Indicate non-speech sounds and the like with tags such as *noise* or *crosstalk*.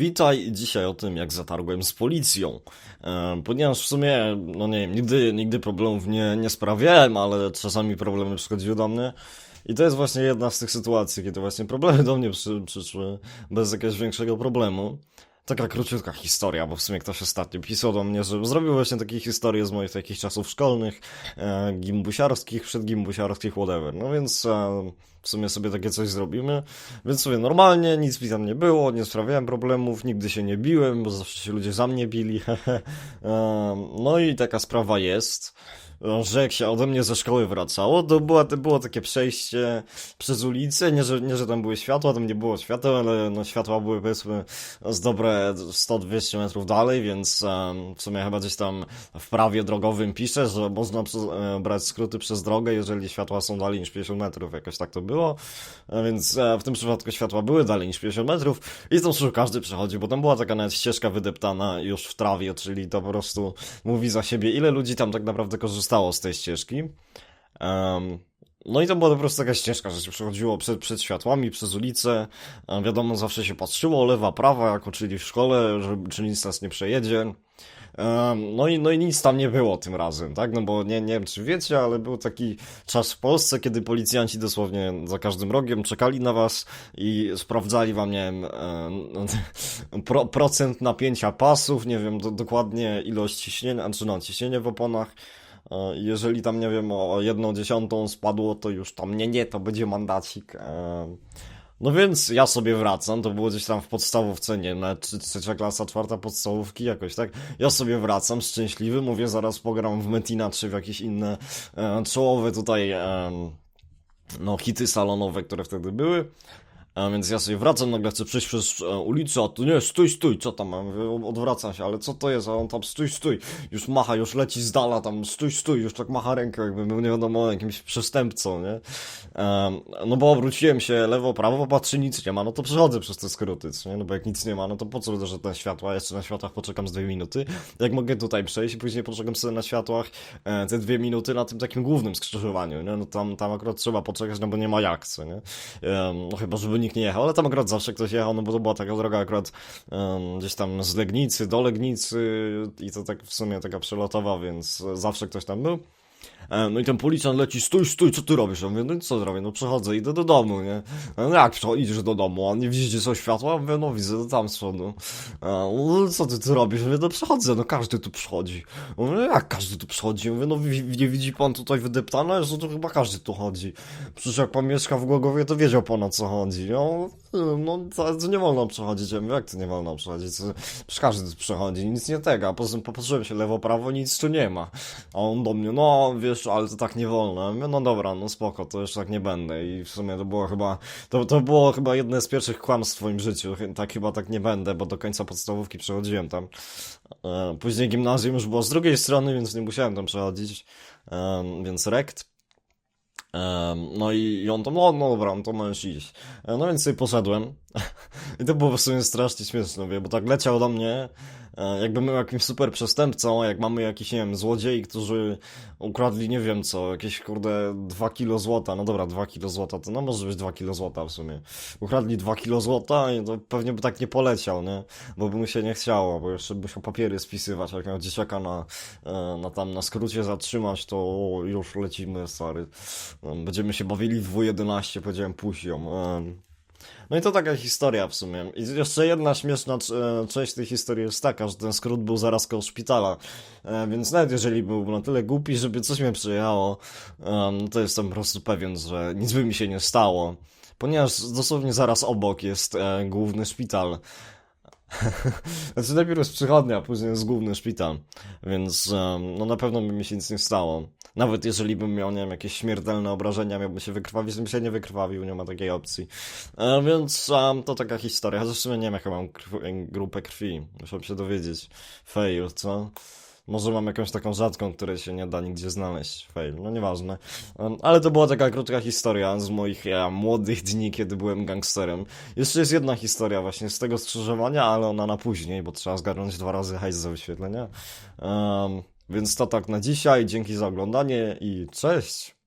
Witaj, dzisiaj o tym, jak zatargłem z policją. E, ponieważ w sumie, no nie wiem, nigdy, nigdy problemów nie, nie sprawiałem, ale czasami problemy przychodziły do mnie. I to jest właśnie jedna z tych sytuacji, kiedy właśnie problemy do mnie przy, przyszły bez jakiegoś większego problemu. Taka króciutka historia, bo w sumie ktoś ostatnio pisał do mnie, że zrobił właśnie takie historie z moich takich czasów szkolnych, e, gimbusiarskich, przedgimbusiarskich, whatever. No więc e, w sumie sobie takie coś zrobimy. Więc sobie normalnie, nic mi tam nie było, nie sprawiałem problemów, nigdy się nie biłem, bo zawsze się ludzie za mnie bili. *laughs* e, no i taka sprawa jest że jak się ode mnie ze szkoły wracało, to było, to było takie przejście przez ulicę, nie że, nie, że tam były światła, tam nie było światła, ale no, światła były powiedzmy z dobre 100-200 metrów dalej, więc um, w sumie chyba gdzieś tam w prawie drogowym pisze, że można przez, e, brać skróty przez drogę, jeżeli światła są dalej niż 50 metrów, jakoś tak to było, e, więc e, w tym przypadku światła były dalej niż 50 metrów. I tam szybko każdy przechodzi, bo tam była taka nawet ścieżka wydeptana już w trawie, czyli to po prostu mówi za siebie, ile ludzi tam tak naprawdę korzysta korzystało z tej ścieżki. Um, no i to była po prostu taka ścieżka, że się przechodziło przed, przed światłami, przez ulicę. Um, wiadomo, zawsze się patrzyło lewa, prawa, jako czyli w szkole, że, czy nic nas nie przejedzie. No, i, no i nic tam nie było tym razem, tak? No bo nie, nie wiem, czy wiecie, ale był taki czas w Polsce, kiedy policjanci dosłownie za każdym rogiem czekali na was i sprawdzali wam, nie wiem, *laughs* pro, procent napięcia pasów, nie wiem, do, dokładnie ilość ciśnienia, znaczy no, ciśnienie w oponach. E, jeżeli tam, nie wiem, o jedną dziesiątą spadło, to już tam nie, nie, to będzie mandacik. E. No więc ja sobie wracam, to było gdzieś tam w podstawówce, nie na trzecia klasa, czwarta podstawówki jakoś, tak? Ja sobie wracam szczęśliwy, mówię, zaraz pogram w Metina czy w jakieś inne e, czołowe tutaj no hity salonowe, które wtedy były. A więc ja sobie wracam, nagle chcę przejść przez e, ulicę, a tu nie, stój, stój, co tam? Odwracam się, ale co to jest? A on tam stój, stój, już macha, już leci z dala, tam stój, stój, już tak macha ręką, jakby był nie wiadomo jakimś przestępcą, nie? Um, no bo obróciłem się lewo, prawo, patrzy, nic nie ma, no to przechodzę przez te skróty, nie? No bo jak nic nie ma, no to po co że te światła? Jeszcze na światłach poczekam z dwie minuty. Jak mogę tutaj przejść i później poczekam sobie na światłach e, te dwie minuty na tym takim głównym skrzyżowaniu, nie? No tam, tam akurat trzeba poczekać, no bo nie ma jak, co, nie? No chyba, żeby nikt nie jechał, ale tam akurat zawsze ktoś jechał, no bo to była taka droga akurat um, gdzieś tam z Legnicy do Legnicy i to tak w sumie taka przelotowa, więc zawsze ktoś tam był. E, no i ten policjant leci, stój, stój, co ty robisz? Ja mówię, no i co zrobię? No przechodzę, idę do domu, nie? No jak idziesz do domu, a nie widzicie co światła? Ja mówię, no widzę, to tam z przodu. No co ty tu robisz? Ja mówię, no przechodzę, no każdy tu przychodzi. Ja mówię, jak każdy tu przychodzi? Ja mówię, no nie widzi pan tutaj wydeptane? Że to chyba każdy tu chodzi. Przecież jak pan mieszka w Głogowie, to wiedział pan o co chodzi. No, no to, nie wolno przechodzić. Ja mówię, jak to nie wolno przechodzić? Przecież każdy przechodzi, nic nie tego. A poza tym popatrzyłem się lewo, prawo, nic tu nie ma. A on do mnie, no wiesz, ale to tak nie wolno. No dobra, no spoko, to już tak nie będę. I w sumie to było chyba, to, to było chyba jedne z pierwszych kłamstw w swoim życiu. Tak chyba tak nie będę, bo do końca podstawówki przechodziłem tam. E, później gimnazjum już było z drugiej strony, więc nie musiałem tam przechodzić. Więc rekt. No i, on tam, no, dobra, no to możesz iść. E, no więc sobie poszedłem. *laughs* I to było w sumie strasznie śmieszne, wie, bo tak leciał do mnie, e, jakby był jakimś super przestępcą, jak mamy jakiś, nie wiem, złodziei, którzy ukradli, nie wiem co, jakieś, kurde, 2 kilo złota, no dobra, 2 kilo złota, to no może być 2 kilo złota w sumie. Ukradli 2 kilo złota i to pewnie by tak nie poleciał, nie? Bo by mu się nie chciało, bo jeszcze by musiał papiery spisywać, jak miał dzieciaka na, e, na tam, na skrócie zatrzymać, to już lecimy, stary. Będziemy się bawili w W11, powiedziałem, puść ją. No i to taka historia w sumie. I jeszcze jedna śmieszna e, część tej historii jest taka, że ten skrót był zaraz koło szpitala, e, więc nawet jeżeli byłbym na tyle głupi, żeby coś mnie przyjechało, to jestem po prostu pewien, że nic by mi się nie stało. Ponieważ dosłownie zaraz obok jest e, główny szpital. *laughs* znaczy najpierw jest przychodnia, a później jest główny szpital, więc um, no na pewno by mi się nic nie stało. Nawet jeżeli bym miał, nie wiem, jakieś śmiertelne obrażenia, miałbym się wykrwawić, bym się nie wykrwawił, nie ma takiej opcji. E, więc um, to taka historia. Zresztą nie wiem, jaką mam grupę krwi. Muszę się dowiedzieć. Fail, co? Może mam jakąś taką rzadką, której się nie da nigdzie znaleźć. Fail, no nieważne. Ale to była taka krótka historia z moich ja, młodych dni, kiedy byłem gangsterem. Jeszcze jest jedna historia właśnie z tego skrzyżowania, ale ona na później, bo trzeba zgarnąć dwa razy hajs za wyświetlenie. Um, więc to tak na dzisiaj. Dzięki za oglądanie i cześć!